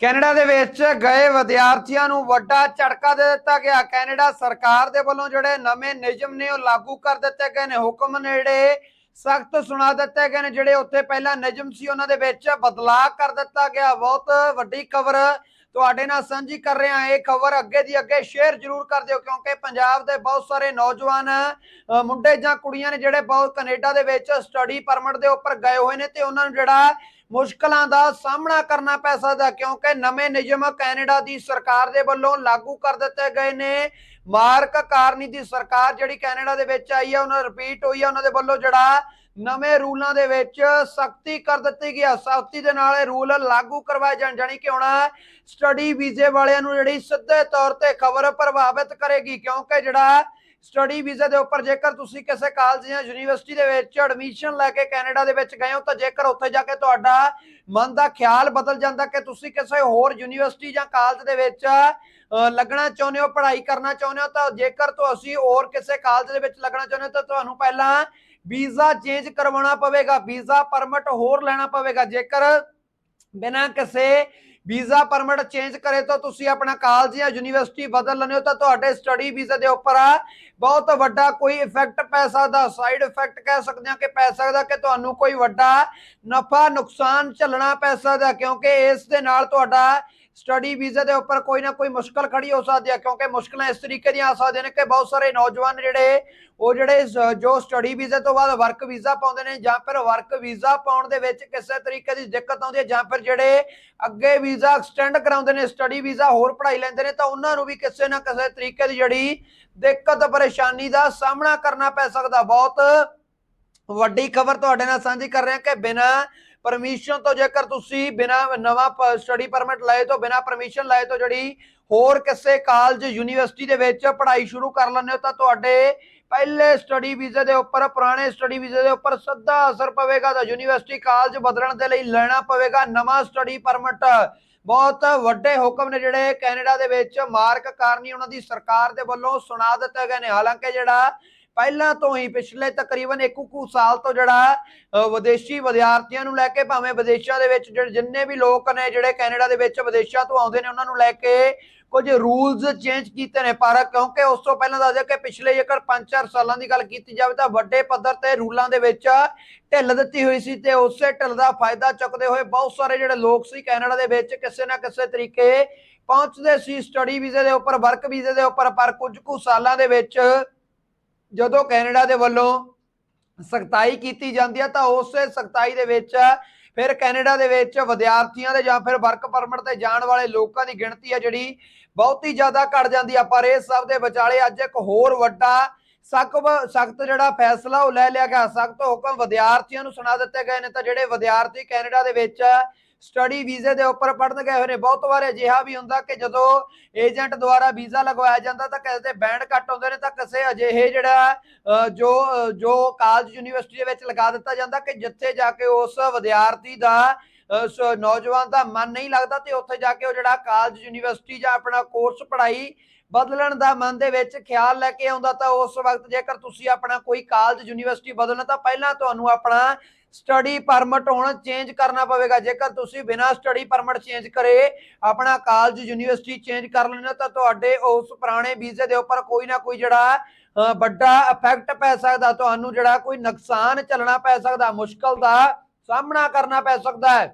Canada ਦੇ ਵਿੱਚ ਗਏ ਵਿਦਿਆਰਥੀਆਂ ਨੂੰ ਵੱਡਾ ਝਟਕਾ ਦੇ ਦਿੱਤਾ ਗਿਆ। ਕੈਨੇਡਾ ਸਰਕਾਰ ਦੇ ਵੱਲੋਂ ਜਿਹੜੇ ਨਵੇਂ ਨਿਯਮ ਨੇ ਉਹ ਲਾਗੂ ਕਰ ਦਿੱਤੇ ਗਏ ਨੇ। ਹੁਕਮ ਨੇ ਜਿਹੜੇ ਸਖਤ ਸੁਣਾ ਦਿੱਤੇ ਗਏ ਨੇ, ਜਿਹੜੇ ਉੱਥੇ ਪਹਿਲਾਂ ਨਿਯਮ ਸੀ, ਉਹਨਾਂ ਦੇ ਵਿੱਚ ਬਦਲਾਅ ਕਰ ਦਿੱਤਾ ਗਿਆ। ਬਹੁਤ ਵੱਡੀ ਖਬਰ ਤੁਹਾਡੇ ਨਾਲ ਸਾਂਝੀ ਕਰ ਰਹੇ ਹਾਂ। ਇਹ ਖਬਰ ਅੱਗੇ ਦੀ ਅੱਗੇ ਸ਼ੇਅਰ ਜ਼ਰੂਰ ਕਰ ਦਿਓ, ਕਿਉਂਕਿ ਪੰਜਾਬ ਦੇ ਬਹੁਤ ਸਾਰੇ ਨੌਜਵਾਨ ਮੁੰਡੇ ਜਾਂ ਕੁੜੀਆਂ ਨੇ ਜਿਹੜੇ ਬਹੁਤ ਕੈਨੇਡਾ ਦੇ ਵਿੱਚ ਸਟੱਡੀ ਪਰਮਿਟ ਦੇ ਉੱਪਰ ਗਏ ਹੋਏ ਨੇ ਤੇ ਉਹਨਾਂ ਨੂੰ ਜਿਹੜਾ ਮੁਸ਼ਕਲਾਂ ਦਾ ਸਾਹਮਣਾ ਕਰਨਾ ਪੈ ਸਕਦਾ, ਕਿਉਂਕਿ ਨਵੇਂ ਨਿਯਮ ਕੈਨੇਡਾ ਦੀ ਸਰਕਾਰ ਦੇ ਵੱਲੋਂ ਲਾਗੂ ਕਰ ਦਿੱਤੇ ਗਏ ਨੇ। ਮਾਰਕ ਕਾਰਨੀ ਦੀ ਸਰਕਾਰ ਜਿਹੜੀ ਕੈਨੇਡਾ ਦੇ ਵਿੱਚ ਆਈ ਹੈ ਉਹਨਾਂ ਰਿਪੀਟ ਹੋਈ ਹੈ ਉਹਨਾਂ ਦੇ ਵੱਲੋਂ ਜਿਹੜਾ ਨਵੇਂ ਰੂਲਾਂ ਦੇ ਵਿੱਚ ਸਖਤੀ ਕਰ ਦਿੱਤੀ ਗਈ ਹੈ ਸਖਤੀ ਦੇ ਨਾਲ ਇਹ ਰੂਲ ਲਾਗੂ ਕਰਵਾਏ ਜਾਣ, ਜਾਣੀ ਕਿ ਹੁਣ ਸਟੱਡੀ ਵੀਜ਼ੇ ਵਾਲਿਆਂ ਨੂੰ ਜਿਹੜੀ ਸਿੱਧੇ ਤੌਰ ਤੇ ਖਬਰ ਪ੍ਰਭਾਵਿਤ ਕਰੇਗੀ, ਕਿਉਂਕਿ ਜਿਹੜਾ ਸਟੱਡੀ ਵੀਜ਼ੇ ਦੇ ਉੱਪਰ ਜੇਕਰ ਤੁਸੀਂ ਕਿਸੇ ਕਾਲਜ ਜਾਂ ਯੂਨੀਵਰਸਿਟੀ ਦੇ ਵਿੱਚ ਐਡਮਿਸ਼ਨ ਲੈ ਕੇ ਕੈਨੇਡਾ ਦੇ ਵਿੱਚ ਗਏ ਹੋ, ਤਾਂ ਜੇਕਰ ਉੱਥੇ ਜਾ ਕੇ ਤੁਹਾਡਾ ਮਨ ਦਾ ਖਿਆਲ ਬਦਲ ਜਾਂਦਾ ਕਿ ਤੁਸੀਂ ਕਿਸੇ ਹੋਰ ਯੂਨੀਵਰਸਿਟੀ ਜਾਂ ਕਾਲਜ ਦੇ ਵਿੱਚ ਲੱਗਣਾ ਚਾਹੁੰਦੇ ਹੋ, ਪੜ੍ਹਾਈ ਕਰਨਾ ਚਾਹੁੰਦੇ ਹੋ, ਤਾਂ ਜੇਕਰ ਤੁਸੀਂ ਹੋਰ ਕਿਸੇ ਕਾਲਜ ਦੇ ਵਿੱਚ ਲੱਗਣਾ ਚਾਹੁੰਦੇ ਹੋ, ਤਾਂ ਤੁਹਾਨੂੰ ਪਹਿਲਾਂ ਵੀਜ਼ਾ ਚੇਂਜ ਕਰਵਾਉਣਾ ਪਵੇਗਾ, ਵੀਜ਼ਾ ਪਰਮਿਟ ਹੋਰ ਲੈਣਾ ਪਵੇਗਾ। ਜੇਕਰ ਬਿਨਾਂ ਕਿਸੇ ਵੀਜ਼ਾ ਪਰਮਿਟ ਚੇਂਜ ਕਰੇ ਤਾਂ ਤੁਸੀਂ ਆਪਣਾ ਕਾਲਜ ਜਾਂ ਯੂਨੀਵਰਸਿਟੀ ਬਦਲ ਲੈਂਦੇ ਹੋ ਤਾਂ ਤੁਹਾਡੇ ਸਟੱਡੀ ਵੀਜ਼ੇ ਦੇ ਉੱਪਰ ਬਹੁਤ ਵੱਡਾ ਕੋਈ ਇਫੈਕਟ ਪੈ ਸਕਦਾ ਸਾਈਡ ਇਫੈਕਟ ਕਹਿ ਸਕਦੇ ਹਾਂ ਕਿ ਪੈ ਸਕਦਾ ਕਿ ਤੁਹਾਨੂੰ ਕੋਈ ਵੱਡਾ ਨਫਾ ਨੁਕਸਾਨ ਝੱਲਣਾ ਪੈ ਸਕਦਾ ਕਿਉਂਕਿ ਇਸ ਦੇ ਨਾਲ ਤੁਹਾਡਾ ਸਟੱਡੀ ਵੀਜ਼ੇ ਦੇ ਉੱਪਰ ਕੋਈ ਨਾ ਕੋਈ ਮੁਸ਼ਕਲ ਖੜੀ ਹੋ ਸਕਦੀ ਹੈ, ਕਿਉਂਕਿ ਮੁਸ਼ਕਲਾਂ ਇਸ ਤਰੀਕੇ ਦੀਆਂ ਆ ਸਕਦੀਆਂ ਨੇ ਕਿ ਬਹੁਤ ਸਾਰੇ ਨੌਜਵਾਨ ਜਿਹੜੇ, ਉਹ ਜਿਹੜੇ ਜੋ ਸਟੱਡੀ ਵੀਜ਼ੇ ਤੋਂ ਬਾਅਦ ਵਰਕ ਵੀਜ਼ਾ ਪਾਉਂਦੇ ਨੇ ਜਾਂ ਫਿਰ ਵਰਕ ਵੀਜ਼ਾ ਪਾਉਣ ਦੇ ਵਿੱਚ ਕਿਸੇ ਤਰੀਕੇ ਦੀ ਦਿੱਕਤ ਆਉਂਦੀ ਹੈ ਜਾਂ ਫਿਰ ਜਿਹੜੇ ਅੱਗੇ ਵੀਜ਼ਾ ਐਕਸਟੈਂਡ ਕਰਾਉਂਦੇ ਨੇ ਸਟੱਡੀ ਵੀਜ਼ਾ ਹੋਰ ਪੜ੍ਹਾਈ ਲੈਂਦੇ ਨੇ, ਤਾਂ ਉਹਨਾਂ ਨੂੰ ਵੀ ਕਿਸੇ ਨਾ ਕਿਸੇ ਤਰੀਕੇ ਦੀ ਜਿਹੜੀ ਦਿੱਕਤ, ਪਰੇਸ਼ਾਨੀ ਦਾ ਸਾਹਮਣਾ ਕਰਨਾ ਪੈ ਸਕਦਾ। ਬਹੁਤ ਵੱਡੀ ਖਬਰ ਤੁਹਾਡੇ ਨਾਲ ਸਾਂਝੀ ਕਰ ਰਹੇ ਹਾਂ ਕਿ ਬਿਨਾਂ ਪਰਮਿਸ਼ਨ ਤੋਂ ਜੇਕਰ ਤੁਸੀਂ ਬਿਨਾਂ ਨਵਾਂ ਸਟੱਡੀ ਪਰਮਿਟ ਲਏ ਤੋਂ, ਬਿਨਾਂ ਪਰਮਿਸ਼ਨ ਲਏ ਤੋਂ ਜਿਹੜੀ ਹੋਰ ਕਿਸੇ ਕਾਲਜ ਯੂਨੀਵਰਸਿਟੀ ਦੇ ਵਿੱਚ ਪੜ੍ਹਾਈ ਸ਼ੁਰੂ ਕਰ ਲੈਂਦੇ ਹੋ, ਤਾਂ ਤੁਹਾਡੇ ਪਹਿਲੇ ਸਟੱਡੀ ਵੀਜ਼ੇ ਦੇ ਉੱਪਰ, ਪੁਰਾਣੇ ਸਟੱਡੀ ਵੀਜ਼ੇ ਦੇ ਉੱਪਰ ਸਿੱਧਾ ਅਸਰ ਪਵੇਗਾ। ਤਾਂ ਯੂਨੀਵਰਸਿਟੀ ਕਾਲਜ ਬਦਲਣ ਦੇ ਲਈ ਲੈਣਾ ਪਵੇਗਾ ਨਵਾਂ ਸਟੱਡੀ ਪਰਮਿਟ ਬਹੁਤ ਵੱਡੇ ਹੁਕਮ ਨੇ ਜਿਹੜੇ ਕੈਨੇਡਾ ਦੇ ਵਿੱਚ। ਮਾਰਕ ਕਾਰਨੀ ਉਹਨਾਂ ਦੀ ਸਰਕਾਰ ਦੇ ਵੱਲੋਂ ਸੁਣਾ ਦਿੱਤੇ ਗਏ ਨੇ। ਹਾਲਾਂਕਿ ਜਿਹੜਾ ਪਹਿਲਾਂ ਤੋਂ ਹੀ ਪਿਛਲੇ ਤਕਰੀਬਨ ਇੱਕ ਕੁ ਸਾਲ ਤੋਂ ਜਿਹੜਾ ਵਿਦੇਸ਼ੀ ਵਿਦਿਆਰਥੀਆਂ ਨੂੰ ਲੈ ਕੇ ਭਾਵੇਂ ਵਿਦੇਸ਼ਾਂ ਦੇ ਵਿੱਚ ਜਿਹੜੇ ਜਿੰਨੇ ਵੀ ਲੋਕ ਨੇ ਜਿਹੜੇ ਕੈਨੇਡਾ ਦੇ ਵਿੱਚ ਵਿਦੇਸ਼ਾਂ ਤੋਂ ਆਉਂਦੇ ਨੇ, ਉਹਨਾਂ ਨੂੰ ਲੈ ਕੇ ਕੁਝ ਰੂਲਸ ਚੇਂਜ ਕੀਤੇ ਨੇ। ਪਰ ਕਿਉਂਕਿ ਉਸ ਤੋਂ ਪਹਿਲਾਂ ਦੱਸ ਦਿਆ ਕਿ ਪਿਛਲੇ ਜੇਕਰ 5-4 ਸਾਲਾਂ ਦੀ ਗੱਲ ਕੀਤੀ ਜਾਵੇ ਤਾਂ ਵੱਡੇ ਪੱਧਰ ਤੇ ਰੂਲਾਂ ਦੇ ਵਿੱਚ ਢਿੱਲ ਦਿੱਤੀ ਹੋਈ ਸੀ ਤੇ ਉਸੇ ਢਿੱਲ ਦਾ ਫਾਇਦਾ ਚੁੱਕਦੇ ਹੋਏ ਬਹੁਤ ਸਾਰੇ ਜਿਹੜੇ ਲੋਕ ਸੀ ਕੈਨੇਡਾ ਦੇ ਵਿੱਚ ਕਿਸੇ ਨਾ ਕਿਸੇ ਤਰੀਕੇ ਪਹੁੰਚਦੇ ਸੀ, ਸਟੱਡੀ ਵੀਜ਼ੇ ਦੇ ਉੱਪਰ, ਵਰਕ ਵੀਜ਼ੇ ਦੇ ਉੱਪਰ। ਪਰ ਕੁਝ ਕੁ ਸਾਲਾਂ ਦੇ ਵਿੱਚ ਜਦੋਂ ਕੈਨੇਡਾ ਦੇ ਵੱਲੋਂ ਸਖਤਾਈ ਕੀਤੀ ਜਾਂਦੀ ਹੈ ਤਾਂ ਉਸੇ ਸਖਤਾਈ ਦੇ ਵਿੱਚ ਫਿਰ ਕੈਨੇਡਾ ਦੇ ਵਿੱਚ ਵਿਦਿਆਰਥੀਆਂ ਦੇ ਜਾਂ ਫਿਰ ਵਰਕ ਪਰਮਿਟ ਤੇ ਜਾਣ ਵਾਲੇ ਲੋਕਾਂ ਦੀ ਗਿਣਤੀ ਹੈ ਜਿਹੜੀ ਬਹੁਤੀ ਜ਼ਿਆਦਾ ਘਟ ਜਾਂਦੀ ਆ ਪਰ ਇਹ ਸਭ ਦੇ ਵਿਚਾਲੇ ਅੱਜ ਇੱਕ ਹੋਰ ਵੱਡਾ ਸਖਤ ਸਖਤ ਜਿਹੜਾ ਫੈਸਲਾ ਉਹ ਲੈ ਲਿਆ ਗਿਆ। ਸਖਤ ਹੁਕਮ ਵਿਦਿਆਰਥੀਆਂ ਨੂੰ ਸੁਣਾ ਦਿੱਤੇ ਗਏ ਨੇ ਤਾਂ ਜਿਹੜੇ ਵਿਦਿਆਰਥੀ ਕੈਨੇਡਾ ਦੇ ਵਿੱਚ ਸਟੱਡੀ ਵੀਜ਼ੇ ਦੇ ਉੱਪਰ ਪੜਨ ਗਏ ਹੋਏ ਨੇ। ਬਹੁਤ ਵਾਰ ਅਜਿਹਾ ਵੀ ਹੁੰਦਾ ਕਿ ਜਦੋਂ ਏਜੰਟ ਦੁਆਰਾ ਵੀਜ਼ਾ ਲਗਵਾਇਆ ਜਾਂਦਾ ਤਾਂ ਕਿਸੇ ਦੇ ਬੈਂਡ ਕੱਟ ਹੁੰਦੇ ਨੇ ਤਾਂ ਕਿਸੇ ਅਜਿਹੇ ਜਿਹੜਾ ਜੋ ਜੋ ਕਾਲਜ ਯੂਨੀਵਰਸਿਟੀ ਦੇ ਵਿੱਚ ਲਗਾ ਦਿੱਤਾ ਜਾਂਦਾ ਕਿ ਜਿੱਥੇ ਜਾ ਕੇ ਉਸ ਵਿਦਿਆਰਥੀ ਦਾ ਨੌਜਵਾਨ ਦਾ ਮਨ ਨਹੀਂ ਲੱਗਦਾ ਤੇ ਉੱਥੇ ਜਾ ਕੇ ਉਹ ਜਿਹੜਾ ਕਾਲਜ ਯੂਨੀਵਰਸਿਟੀ ਜਾਂ ਆਪਣਾ ਕੋਰਸ ਪੜ੍ਹਾਈ ਬਦਲਣ ਦਾ ਮਨ ਦੇ ਵਿੱਚ ਖਿਆਲ ਲੈ ਕੇ ਆਉਂਦਾ ਤਾਂ ਉਸ ਵਕਤ ਜੇਕਰ ਤੁਸੀਂ ਆਪਣਾ ਕੋਈ ਕਾਲਜ ਯੂਨੀਵਰਸਿਟੀ ਬਦਲਣਾ ਤਾਂ ਪਹਿਲਾਂ ਤੁਹਾਨੂੰ ਆਪਣਾ ਸਟੱਡੀ ਪਰਮਿਟ ਹੁਣ ਚੇਂਜ ਕਰਨਾ ਪਵੇਗਾ। ਜੇਕਰ ਤੁਸੀਂ ਬਿਨਾਂ ਸਟੱਡੀ ਪਰਮਿਟ ਚੇਂਜ ਕਰੇ ਆਪਣਾ ਕਾਲਜ ਯੂਨੀਵਰਸਿਟੀ ਚੇਂਜ ਕਰ ਲੈਣਾ ਤਾਂ ਤੁਹਾਡੇ ਉਸ ਪੁਰਾਣੇ ਵੀਜ਼ੇ ਦੇ ਉੱਪਰ ਕੋਈ ਨਾ ਕੋਈ ਜਿਹੜਾ ਅ, ਵੱਡਾ ਇਫੈਕਟ ਪੈ ਸਕਦਾ। ਤੁਹਾਨੂੰ ਜਿਹੜਾ ਕੋਈ ਨੁਕਸਾਨ ਚੱਲਣਾ ਪੈ ਸਕਦਾ ਮੁਸ਼ਕਲ ਦਾ ਸਾਹਮਣਾ ਕਰਨਾ ਪੈ ਸਕਦਾ ਹੈ।